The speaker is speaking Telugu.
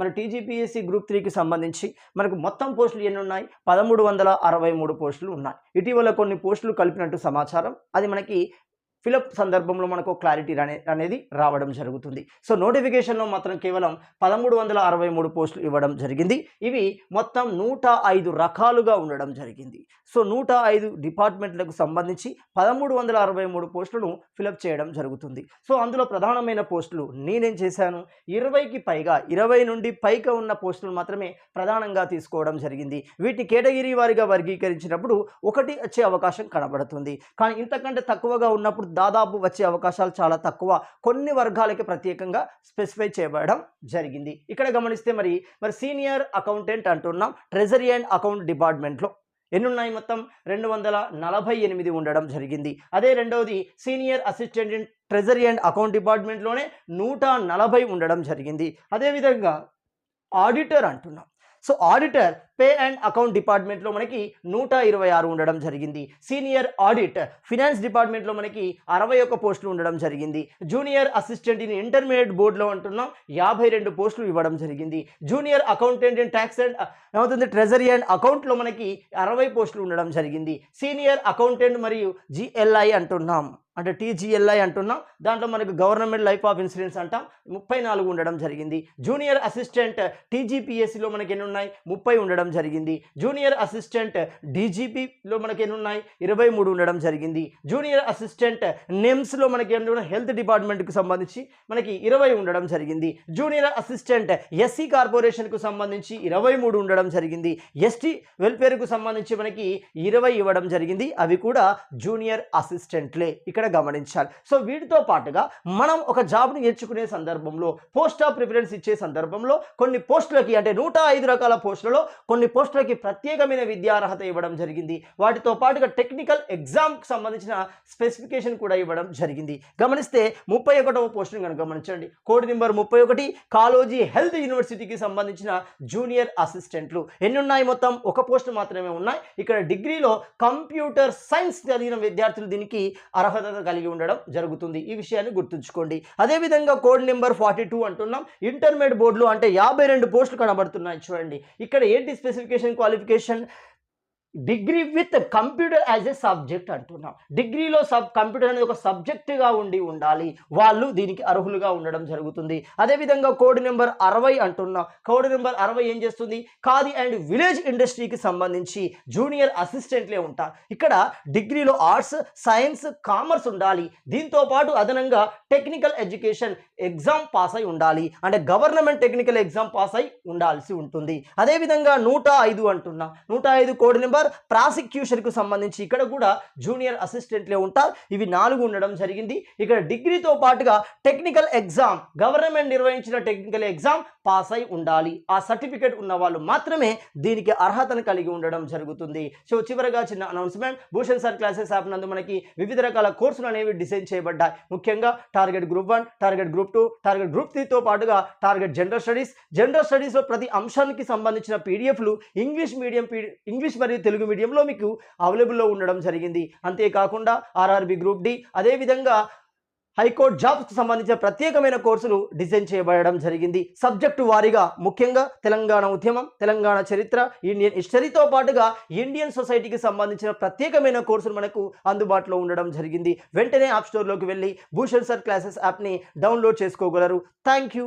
మన టీజీపీఎస్సీ గ్రూప్ త్రీకి సంబంధించి మనకు మొత్తం పోస్టులు ఎన్ని ఉన్నాయి పదమూడు వందల అరవై మూడు పోస్టులు ఉన్నాయి. ఇటీవల కొన్ని పోస్టులు కలిపినట్టు సమాచారం. అది మనకి ఫిలప్ సందర్భంలో మనకు క్లారిటీ అనేది రావడం జరుగుతుంది. సో నోటిఫికేషన్లో మాత్రం కేవలం పదమూడు వందల అరవై మూడు పోస్టులు ఇవ్వడం జరిగింది. ఇవి మొత్తం నూట ఐదు రకాలుగా ఉండడం జరిగింది. సో నూట ఐదు డిపార్ట్మెంట్లకు సంబంధించి పదమూడు వందల అరవై మూడు పోస్టులను ఫిలప్ చేయడం జరుగుతుంది. సో అందులో ప్రధానమైన పోస్టులు నేనేం చేశాను? ఇరవైకి పైగా ఇరవై నుండి పైగా ఉన్న పోస్టులు మాత్రమే ప్రధానంగా తీసుకోవడం జరిగింది. వీటి కేటగిరీ వారిగా వర్గీకరించినప్పుడు ఒకటి వచ్చే అవకాశం కనబడుతుంది. కానీ ఇంతకంటే తక్కువగా ఉన్నప్పుడు దాదాపు వచ్చే అవకాశాలు చాలా తక్కువ. కొన్ని వర్గాలకి ప్రత్యేకంగా స్పెసిఫై చేయబడడం జరిగింది. ఇక్కడ గమనిస్తే మరి మరి సీనియర్ అకౌంటెంట్ అంటున్నాం. ట్రెజరీ అండ్ అకౌంట్ డిపార్ట్మెంట్లో ఎన్ని ఉన్నాయి మొత్తం? రెండు వందల నలభై ఎనిమిది ఉండడం జరిగింది. అదే రెండవది senior assistant in treasury and account డిపార్ట్మెంట్లోనే నూట నలభై ఉండడం జరిగింది. అదేవిధంగా ఆడిటర్ అంటున్నాం. So auditor pay and account డిపార్ట్మెంట్లో మనకి నూట ఇరవై ఆరు ఉండడం జరిగింది. సీనియర్ ఆడిట్ ఫినాన్స్ డిపార్ట్మెంట్లో మనకి అరవై ఒక్క పోస్టులు ఉండడం జరిగింది. జూనియర్ అసిస్టెంట్ ఇన్ ఇంటర్మీడియట్ బోర్డులో అంటున్నాం యాభై రెండు పోస్టులు ఇవ్వడం జరిగింది. Junior accountant in tax and ఏమవుతుంది ట్రెజరీ అండ్ అకౌంట్లో మనకి అరవై పోస్టులు ఉండడం జరిగింది. సీనియర్ అకౌంటెంట్ మరియు జిఎల్ఐ అంటున్నాం. అంటే టీజీఎల్ఐ అంటున్నాం. దాంట్లో మనకు గవర్నమెంట్ లైఫ్ ఆఫ్ ఇన్సూరెన్స్ అంటాం. ముప్పై నాలుగు ఉండడం జరిగింది. జూనియర్ అసిస్టెంట్ టీజీపీఎస్సిలో మనకి ఎన్ని ఉన్నాయి? ముప్పై ఉండడం జరిగింది. జూనియర్ అసిస్టెంట్ డీజీపీలో మనకి ఎన్ని ఉన్నాయి? ఇరవై మూడు ఉండడం జరిగింది. జూనియర్ అసిస్టెంట్ నెమ్స్లో మనకి ఎన్ని ఉన్నాయి? హెల్త్ డిపార్ట్మెంట్కి సంబంధించి మనకి ఇరవై ఉండడం జరిగింది. జూనియర్ అసిస్టెంట్ ఎస్సీ కార్పొరేషన్కు సంబంధించి ఇరవై మూడు ఉండడం జరిగింది. ఎస్టీ వెల్ఫేర్కు సంబంధించి మనకి ఇరవై ఇవ్వడం జరిగింది. అవి కూడా జూనియర్ అసిస్టెంట్లే. ఇక్కడ గమనించాలి. సో వీటితో పాటుగా మనం ఒక జాబ్ని ఎంచుకునే సందర్భంలో పోస్ట్ ఆఫ్ ప్రిఫరెన్స్ ఇచ్చే సందర్భంలో కొన్ని పోస్టులకి అంటే నూట ఐదు రకాల పోస్టులలో కొన్ని పోస్టులకి ప్రత్యేకమైన విద్యార్హత ఇవ్వడం జరిగింది. వాటితో పాటుగా టెక్నికల్ ఎగ్జామ్కి సంబంధించిన స్పెసిఫికేషన్ కూడా ఇవ్వడం జరిగింది. గమనిస్తే ముప్పై ఒకటవ పోస్టును కనుక గమనించండి. కోడ్ నెంబర్ ముప్పై ఒకటి కాలోజీ హెల్త్ యూనివర్సిటీకి సంబంధించిన జూనియర్ అసిస్టెంట్లు. ఎన్ని ఉన్నాయి మొత్తం? ఒక పోస్ట్ మాత్రమే ఉన్నాయి. ఇక్కడ డిగ్రీలో కంప్యూటర్ సైన్స్ చదివిన విద్యార్థులు దీనికి అర్హత కలిగి ఉండడం జరుగుతుంది. ఈ విషయాన్ని గుర్తుంచుకోండి. అదేవిధంగా కోడ్ నెంబర్ ఫార్టీ టూ అంటున్నాం. ఇంటర్మీడియట్ బోర్డులు అంటే యాభై రెండు పోస్టులు కనబడుతున్నాయి చూడండి. ఇక్కడ ఏంటి specification qualification? Degree with computer as a subject అంటున్నాం. డిగ్రీలో సబ్ కంప్యూటర్ అనేది ఒక సబ్జెక్టుగా ఉండి ఉండాలి. వాళ్ళు దీనికి అర్హులుగా ఉండడం జరుగుతుంది. అదేవిధంగా కోడ్ నెంబర్ అరవై అంటున్నాం. కోడ్ నెంబర్ అరవై ఏం చేస్తుంది? ఖాదీ అండ్ విలేజ్ ఇండస్ట్రీకి సంబంధించి జూనియర్ అసిస్టెంట్లే ఉంటారు. ఇక్కడ డిగ్రీలో ఆర్ట్స్ సైన్స్ కామర్స్ ఉండాలి. దీంతో పాటు అదనంగా టెక్నికల్ ఎడ్యుకేషన్ ఎగ్జామ్ పాస్ అయి ఉండాలి. అంటే గవర్నమెంట్ టెక్నికల్ ఎగ్జామ్ పాస్ అయి ఉండాల్సి ఉంటుంది. అదేవిధంగా నూట ఐదు అంటున్నాం. నూట ఐదు కోడ్ నెంబర్ ప్రాసిక్యూషన్కు సంబంధించి ఇక్కడ కూడా జూనియర్ అసిస్టెంట్లే ఉంటారు. ఇవి నాలుగు ఉండడం జరిగింది. ఇక్కడ డిగ్రీతో పాటుగా టెక్నికల్ ఎగ్జామ్ గవర్నమెంట్ నిర్వహించిన టెక్నికల్ ఎగ్జామ్ పాస్ అయి ఉండాలి. ఆ సర్టిఫికేట్ ఉన్న వాళ్ళు మాత్రమే దీనికి అర్హతను కలిగి ఉండడం జరుగుతుంది. సో చివరగా చిన్న announcement. Bhushan sir classes app నందు మనకి వివిధ రకాల కోర్సులు అనేవి డిజైన్ చేయబడ్డాయి. ముఖ్యంగా target group one target group two target group త్రీతో పాటుగా టార్గెట్ జనరల్ స్టడీస్. జనరల్ స్టడీస్లో ప్రతి అంశానికి సంబంధించిన పీడిఎఫ్లు ఇంగ్లీష్ మీడియం ఇంగ్లీష్ మరియు తెలుగు తెలుగు మీడియంలో మీకు అవైలబుల్లో ఉండడం జరిగింది. అంతేకాకుండా ఆర్ఆర్బి గ్రూప్ డి అదేవిధంగా హైకోర్టు జాబ్స్కి సంబంధించిన ప్రత్యేకమైన కోర్సులు డిజైన్ చేయబడడం జరిగింది. సబ్జెక్టు వారీగా ముఖ్యంగా తెలంగాణ ఉద్యమం తెలంగాణ చరిత్ర ఇండియన్ హిస్టరీతో పాటుగా ఇండియన్ సొసైటీకి సంబంధించిన ప్రత్యేకమైన కోర్సులు మనకు అందుబాటులో ఉండడం జరిగింది. వెంటనే యాప్ స్టోర్లోకి వెళ్ళి భూషణ్ సార్ క్లాసెస్ యాప్ని డౌన్లోడ్ చేసుకోగలరు. Thank you